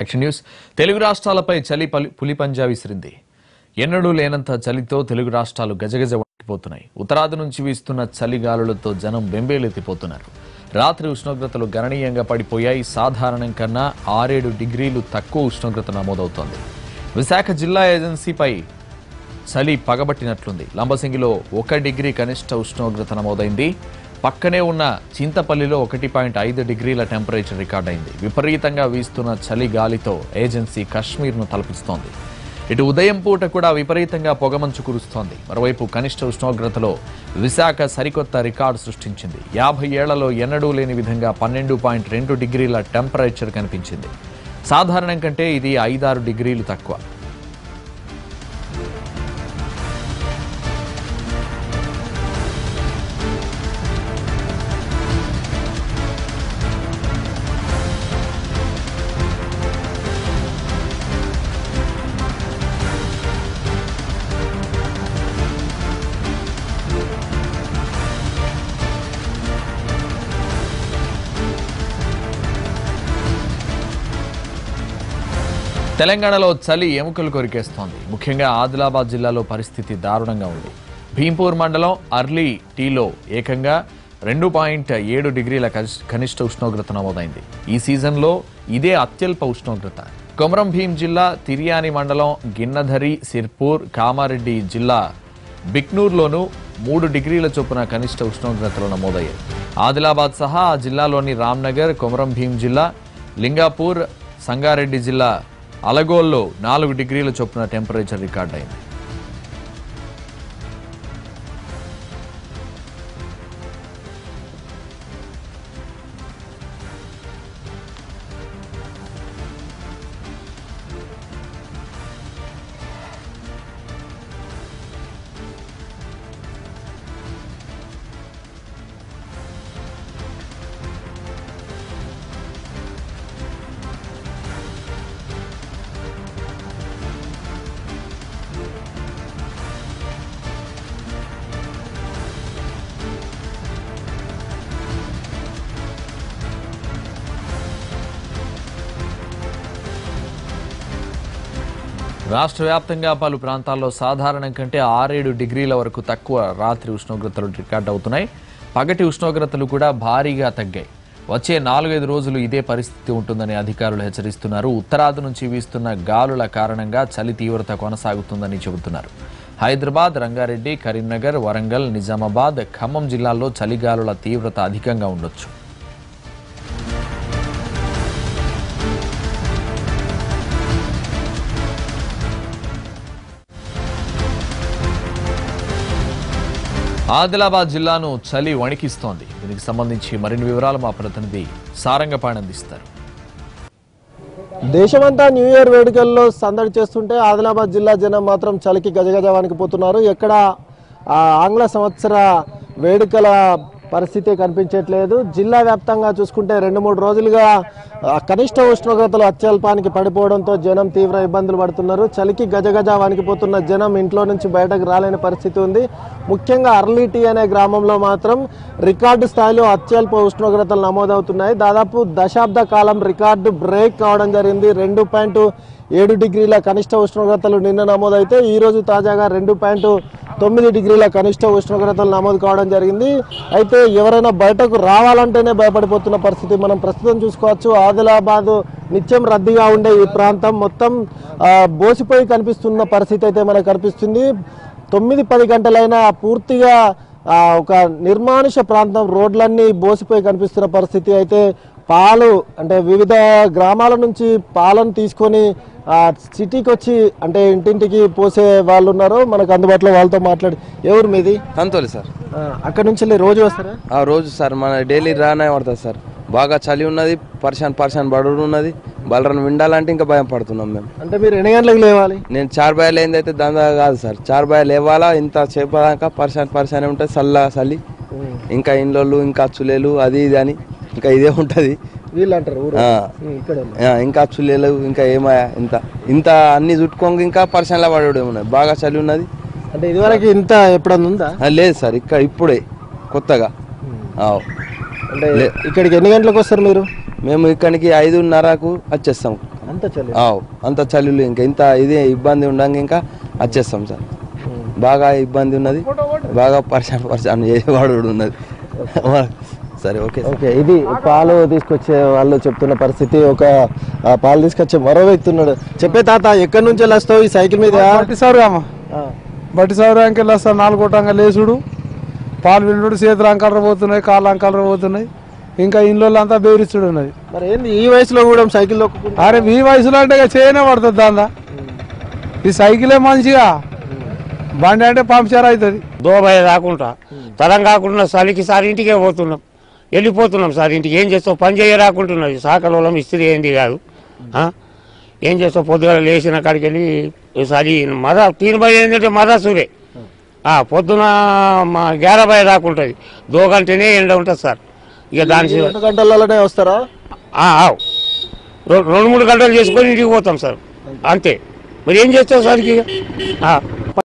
Action news Telugu రాష్ట్రాలపై చలి పలి- పులిపంజా విసిరింది. ఎన్నడూ లేనంత చలితో తెలుగు రాష్ట్రాలు గజగజ వణికిపోతున్నాయి. ఉత్తరాది నుంచి వీస్తున్న చలి గాలులతో జనం బెంబేలెత్తిపోతున్నారు. రాత్రి ఉష్ణోగ్రతలు గణనీయంగా పడిపోయాయి. సాధారణం కన్నా ఆరేడు డిగ్రీలు తక్కువ ఉష్ణోగ్రత నమోదవుతోంది. విశాఖ జిల్లా ఏజెన్సీపై చలి పగబట్టినట్లుంది. లంబసింగిలో ఒక డిగ్రీ కనిష్ట ఉష్ణోగ్రత నమోదైంది. పక్కనే ఉన్న చింతపల్లిలో ఒకటి పాయింట్ ఐదు డిగ్రీల టెంపరేచర్ రికార్డైంది. విపరీతంగా వీస్తున్న చలి గాలితో ఏజెన్సీ కశ్మీర్ను తలపిస్తోంది. ఇటు ఉదయం పూట కూడా విపరీతంగా పొగమంచు కురుస్తోంది. మరోవైపు కనిష్ట ఉష్ణోగ్రతలో విశాఖ సరికొత్త రికార్డు సృష్టించింది. యాభై ఏళ్ళలో ఎన్నడూ లేని విధంగా పన్నెండు పాయింట్ రెండు డిగ్రీల టెంపరేచర్ కనిపించింది. సాధారణం కంటే ఇది ఐదారు డిగ్రీలు తక్కువ. తెలంగాణలో చలి ఎముకలు కొరికేస్తోంది. ముఖ్యంగా ఆదిలాబాద్ జిల్లాలో పరిస్థితి దారుణంగా ఉంది. భీంపూర్ మండలం అర్లీ టీలో ఏకంగా రెండు పాయింట్ ఏడు డిగ్రీల కనిష్ట ఉష్ణోగ్రత నమోదైంది. ఈ సీజన్లో ఇదే అత్యల్ప ఉష్ణోగ్రత. కొమరం భీం జిల్లా తిరియాని మండలం గిన్నధరి సిర్పూర్ కామారెడ్డి జిల్లా బిక్నూర్లోనూ మూడు డిగ్రీల చొప్పున కనిష్ట ఉష్ణోగ్రతలు నమోదయ్యాయి. ఆదిలాబాద్ సహా ఆ జిల్లాలోని రామ్నగర్ కొమరం భీం జిల్లా లింగాపూర్ సంగారెడ్డి జిల్లా అలగోల్లో నాలుగు డిగ్రీల చొప్పున టెంపరేచర్ రికార్డైంది రాష్ట్ర వ్యాప్తంగా పలు ప్రాంతాల్లో సాధారణం కంటే ఆరేడు డిగ్రీల వరకు తక్కువ రాత్రి ఉష్ణోగ్రతలు రికార్డ్ అవుతున్నాయి. పగటి ఉష్ణోగ్రతలు కూడా భారీగా తగ్గాయి. వచ్చే నాలుగైదు రోజులు ఇదే పరిస్థితి ఉంటుందని అధికారులు హెచ్చరిస్తున్నారు. ఉత్తరాది నుంచి వీస్తున్న గాలుల కారణంగా చలి తీవ్రత కొనసాగుతుందని చెబుతున్నారు. హైదరాబాద్ రంగారెడ్డి కరీంనగర్ వరంగల్ నిజామాబాద్ ఖమ్మం జిల్లాల్లో చలిగాలుల తీవ్రత అధికంగా ఉండొచ్చు. ఆదిలాబాద్ జిల్లాను చలి వణికిస్తోంది. దీనికి సంబంధించి మరిన్ని వివరాలు మా ప్రతినిధి సారంగపాణి అందిస్తారు. దేశమంతా న్యూ ఇయర్ వేడుకల్లో సందడి చేస్తుంటే ఆదిలాబాద్ జిల్లా జనం మాత్రం చలికి గజగజ వణికిపోతున్నారు. ఎక్కడ ఆంగ్ల సంవత్సర వేడుకల పరిస్థితి కనిపించట్లేదు. జిల్లా వ్యాప్తంగా చూసుకుంటే రెండు మూడు రోజులుగా కనిష్ట ఉష్ణోగ్రతలు అత్యల్పానికి పడిపోవడంతో జనం తీవ్ర ఇబ్బందులు పడుతున్నారు. చలికి గజగజ వణికిపోతున్న జనం ఇంట్లో నుంచి బయటకు రాలేని పరిస్థితి ఉంది. ముఖ్యంగా అర్లీటీ అనే గ్రామంలో మాత్రం రికార్డు స్థాయిలో అత్యల్ప ఉష్ణోగ్రతలు నమోదవుతున్నాయి. దాదాపు దశాబ్ద కాలం రికార్డు బ్రేక్ కావడం జరిగింది. రెండు పాయింట్ ఏడు డిగ్రీల కనిష్ట ఉష్ణోగ్రతలు నిన్న నమోదైతే ఈరోజు తాజాగా రెండు పాయింట్ తొమ్మిది డిగ్రీల కనిష్ట ఉష్ణోగ్రతలు నమోదు కావడం జరిగింది. అయితే ఎవరైనా బయటకు రావాలంటేనే భయపడిపోతున్న పరిస్థితి మనం ప్రస్తుతం చూసుకోవచ్చు. ఆదిలాబాద్ నిత్యం రద్దీగా ఉండే ఈ ప్రాంతం మొత్తం బోసిపోయి కనిపిస్తున్న పరిస్థితి అయితే మనకు కనిపిస్తుంది. తొమ్మిది పది గంటలైనా పూర్తిగా ఒక నిర్మానుష ప్రాంతం రోడ్లన్నీ బోసిపోయి కనిపిస్తున్న పరిస్థితి అయితే పాలు అంటే వివిధ గ్రామాల నుంచి పాలను తీసుకొని సిటీకి వచ్చి అంటే ఇంటింటికి పోసే వాళ్ళు ఉన్నారు మనకు అందుబాటులో వాళ్ళతో మాట్లాడి. ఎవరు మీది? అంతోలే సార్. అక్కడ నుంచి రోజు వస్తారా? ఆ రోజు సార్ మన డైలీ రానే పడుతుంది సార్. బాగా చలి ఉన్నది పర్షాన్ పర్షాన్ బడుడు ఉన్నది బలరన్ విండాలంటే ఇంకా భయం పడుతున్నాం మేము. అంటే మీరు ఎన్ని గంటలకు లేవాలి? నేను చార్ బాయలు ఏందైతే దందా కాదు సార్. చార్ బాయలు లేవాలా ఇంత చేపదాకా పర్షాన్ పర్షాన్ ఉంటుంది చల్ల చలి. ఇంకా ఇండ్లు ఇంకా చులేలు అది ఇది అని. ఇంకా ఇదే ఉంటుంది. వీళ్ళు అంటారు ఊరు. ఆ, ఇక్కడ ఆ, ఇంకా చులేలు ఇంకా ఏమయ్యా ఇంత ఇంత అన్ని చుట్టుకోంగా ఇంకా పర్షాన్లా పడడం ఉన్నది బాగా చలి ఉన్నది. అంటే ఇదివరకు ఇంత ఎప్పుడన్నా ఉందా? లేదు సార్ ఇక్కడ ఇప్పుడే కొత్తగా. అంటే ఇక్కడికి ఎన్ని గంటలకు వస్తారు మీరు? మేము ఇక్కడికి ఐదున్నరకు వచ్చేస్తాం. అంత చలి. ఆవ్. అంత చలిలో ఇంకా ఇంత ఇది ఇబ్బంది ఉండంగా ఇంకా వచ్చేస్తాం సార్. బాగా ఇబ్బంది ఉన్నది. బాగా పరిశాన్ పరిశాన్ చేసేవాడు ఉన్నది. సరే ఓకే ఓకే ఇది పాలు తీసుకొచ్చే వాళ్ళు చెప్తున్న పరిస్థితి. ఒక పాలు తీసుకొచ్చే మరో వ్యక్తి ఉన్నాడు. చెప్పే తాత ఎక్కడి నుంచి వెళ్ళి వస్తావు ఈ సైకిల్ మీద? బట్టి సౌరామ బట్టి సౌరానికి వెళ్ళి వస్తాను నాలుగు కొట్టంగా లేచుడు. పాలు విండుడు చేతులు అంకలర పోతున్నాయి కాళ్ళు అంకలర పోతున్నాయి. ఇంకా ఇంట్లో అంతా బేరిచ్చుడు ఉన్నది. మరి ఏంది ఈ వయసులో కూడా సైకిల్ అరే మీ వయసులో అంటే ఇక చేయనే పడుతుంది దాందా? ఈ సైకిలే మంచిగా. బండి అంటే పంక్చర్ అవుతుంది. దోబయ రాకుండా తరం కాకుండా చలికి సార్ ఇంటికే పోతున్నాం. వెళ్ళిపోతున్నాం సార్. ఇంటికి ఏం చేస్తావు? పని చేయ రాకుంటున్నది సాకలోలం ఇస్త్రీ ఏంది కాదు? ఏం చేస్తావు? పొద్దుగా లేచిన కాడికి వెళ్ళి ఈసారి మద తీన్ బయ ఏంటంటే మదసురే ఆ, పొద్దున మా గ్యారబాయ రాకుంటుంది దోగంటేనే ఎండ ఉంటుంది సార్. ఇక దాని గంటలలోనే వస్తారా? రెండు మూడు గంటలు చేసుకొని ఇంటికి పోతాం సార్. అంతే. మరి ఏం చేస్తావు సార్ ఇక?